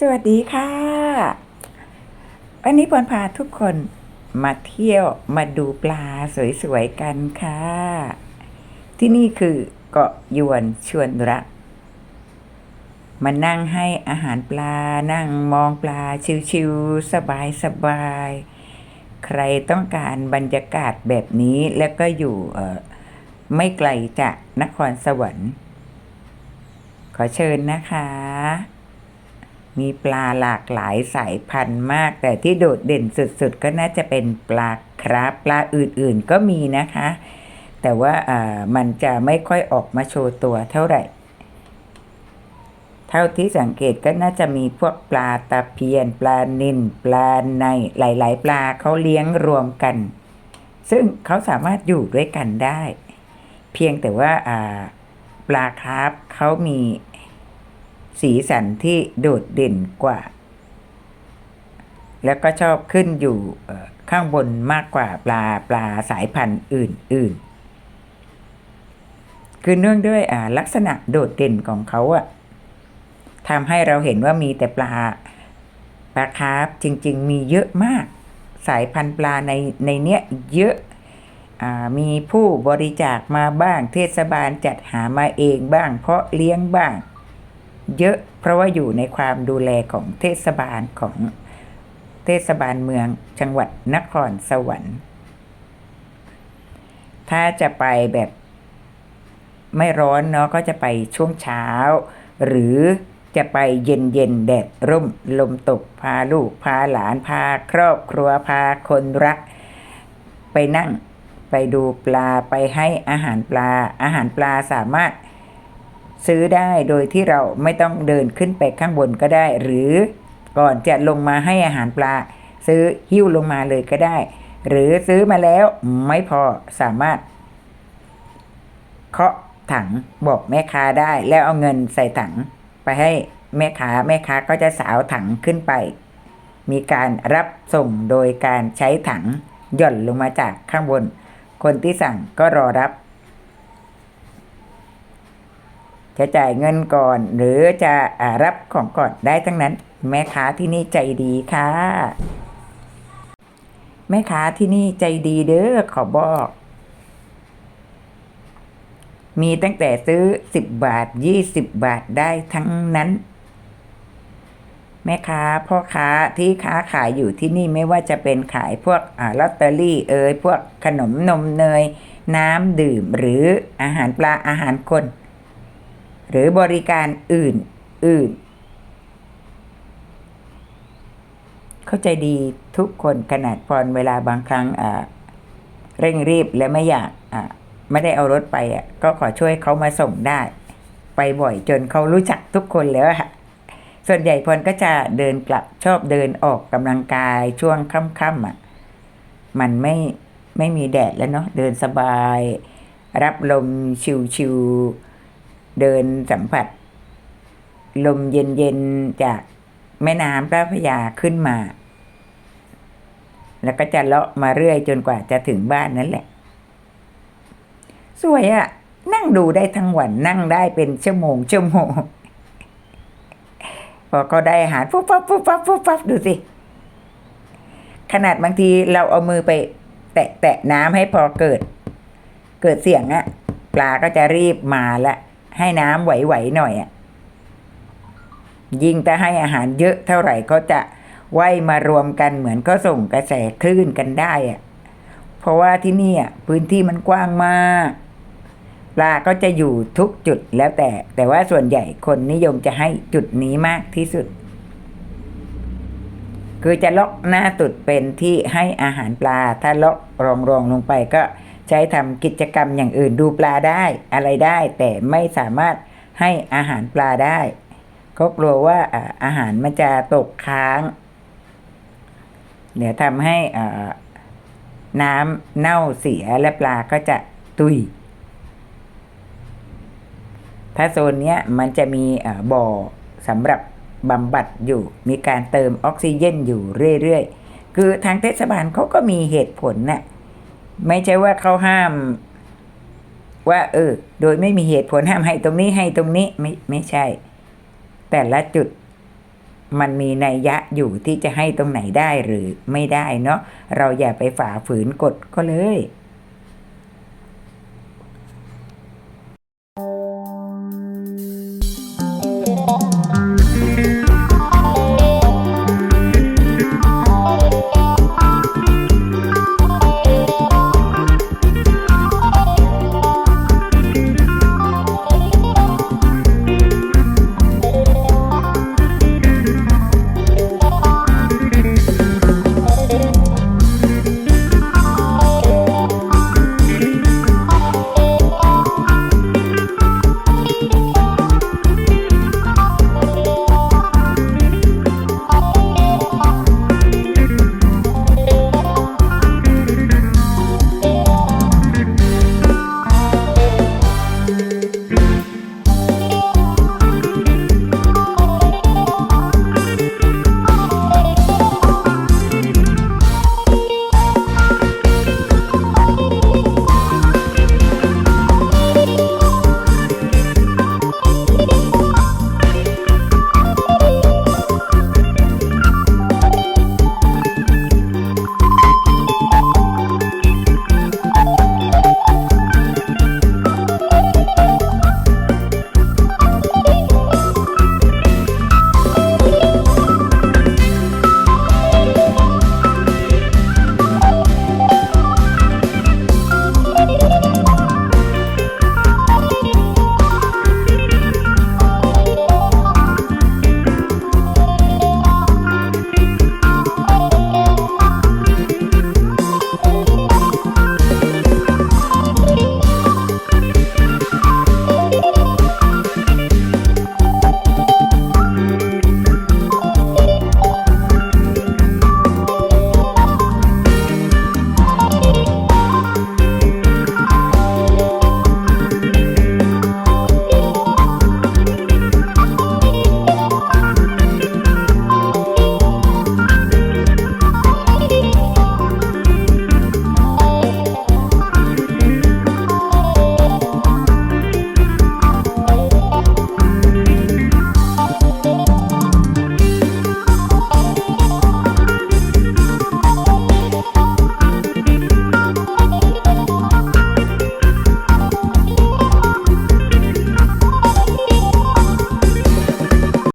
สวัสดีค่ะ วันนี้ปอนพาทุกคนมาเที่ยวมาดูปลาสวยๆกันค่ะ ที่นี่คือเกาะยวนชวนรักมานั่งให้อาหารปลา นั่งมองปลาชิวๆสบายๆ ใครต้องการบรรยากาศแบบนี้แล้วก็อยู่ไม่ไกลจากนครสวรรค์ ขอเชิญนะคะ มีปลาหลากหลายสายพันธุ์มาก แต่ที่โดดเด่นสุดๆ ก็น่าจะเป็นปลาครับปลาอื่นๆก็มีนะคะ แต่ว่าามันจะไม่ค่อยออกมาโชว์ตัวเท่าไหร่ เท่าที่สังเกตก็น่าจะมีพวกปลาตะเพียน ปลานิลปลาในหลาย ๆ ปลาเขาเลี้ยงรวมกัน ซึ่งเขาสามารถอยู่ด้วยกันได้ เพียงแต่ว่าอ่าปลาคราฟเขามี สีสันที่โดดเด่นกว่า แล้วก็ชอบขึ้นอยู่ข้างบนมากกว่าปลาปลาสายพันธุ์อื่นๆ คือเนื่องด้วยลักษณะโดดเด่นของเขาอะทำให้เราเห็นว่ามีแต่ปลาปลาคาร์ฟจริง ๆ มีเยอะมาก สายพันธุ์ปลาในในเนี้ยเยอะอ่ามีผู้บริจาคมาบ้าง เทศบาลจัดหามาเองบ้าง เพราะเลี้ยงบ้าง เยอะเพราะว่าอยู่ในความดูแลของเทศบาลของเทศบาลเมืองจังหวัดนครสวรรค์ ถ้าจะไปแบบไม่ร้อนเนาะก็จะไปช่วงเช้า หรือจะไปเย็นเย็นๆแดดร่มลมตกพาลูกพาหลานพาครอบครัวพาคนรัก ไปนั่งไปดูปลาไปให้อาหารปลาอาหารปลาสามารถ ซื้อได้โดยที่เราไม่ต้องเดินขึ้นไปข้างบนก็ได้ หรือก่อนจะลงมาให้อาหารปลา ซื้อหิ้วลงมาเลยก็ได้ หรือซื้อมาแล้วไม่พอสามารถ เคาะถังบอกแม่ค้าได้แล้วเอาเงินใส่ถังไปให้แม่ค้าแม่ค้าก็จะสาวถังขึ้นไป มีการรับส่งโดยการใช้ถังหย่อนลงมาจากข้างบน คนที่สั่งก็รอรับ จะจ่ายเงินก่อน หรือจะอรับของก่อนได้ทั้งนั้น แม่ค้าที่นี่ใจดีค่ะ แม่ค้าที่นี่ใจดีเด้อขอบอก มีตั้งแต่ซื้อสิบบาทยี่สิบบาทได้ทั้งนั้น แม่ค้าพ่อค้าที่ค้าขายอยู่ที่นี่ไม่ว่าจะเป็นขายพวกอลอตเตอรี่เอ่ยพวกขนมนมเนย น้ำดื่มหรืออาหารปลาอาหารคน หรือบริการอื่นอื่น เข้าใจดีทุกคนขนาดพรเวลาบางครั้งเร่งรีบและไม่อยากไม่ได้เอารถไปก็ขอช่วยเขามาส่งได้ ไปบ่อยจนเขารู้จักทุกคนแล้วอะส่วนใหญ่พรก็จะเดินกลับชอบเดินออกกำลังกายช่วงค่ำๆอะมันไม่ไม่มีแดดแล้วเนาะเดินสบาย รับลมชิวๆ เดินสัมผัส ลมเย็นๆจากแม่น้ำเจ้าพระยาขึ้นมา แล้วก็จะเลาะมาเรื่อยจนกว่าจะถึงบ้านนั่นแหละ สวยอะนั่งดูได้ทั้งวันนั่งได้เป็นชั่วโมงชั่วโมงพอเขาได้อาหารปุ๊บปั๊บปุ๊บปั๊บปุ๊บปั๊บดูสิ ขนาดบางทีเราเอามือไป แตะแตะน้ำให้พอเกิด เกิดเสียงอะปลาก็จะรีบมาละ ให้น้ำไหวๆหน่อยอะยิ่งถ้าให้อาหารเยอะเท่าไหร่ก็จะว่ายมารวมกันเหมือนก็ส่งกระแสคลื่นกันได้อะเพราะว่าที่นี่อะพื้นที่มันกว้างมากปลาก็จะอยู่ทุกจุดแล้วแต่ แต่ว่าส่วนใหญ่คนนิยมจะให้จุดนี้มากที่สุด คือจะล็อกหน้าตุดเป็นที่ให้อาหารปลา ถ้าล็อกรองรองๆลงไปก็ ใช้ทำกิจกรรมอย่างอื่นดูปลาได้อะไรได้ แต่ไม่สามารถให้อาหารปลาได้ก็กลัวว่าอาหารมันจะตกค้าง เดี๋ยวทำให้น้ำเน่าเสียและปลาก็จะตุยถ้าโซนเนี้ยมันจะมีบ่อสำหรับบำบัดอยู่ มีการเติมออกซิเจนอยู่เรื่อยๆ คือทางเทศบาลเขาก็มีเหตุผลน่ะ ไม่ใช่ว่าเขาห้าม ว่า เออ โดยไม่มีเหตุผลห้ามให้ตรงนี้ให้ตรงนี้ไม่ไม่ใช่ แต่ละจุดมันมีนัยยะอยู่ที่จะให้ตรงไหนได้หรือไม่ได้เนาะเราอย่าไปฝ่าฝืนกฎก็เลย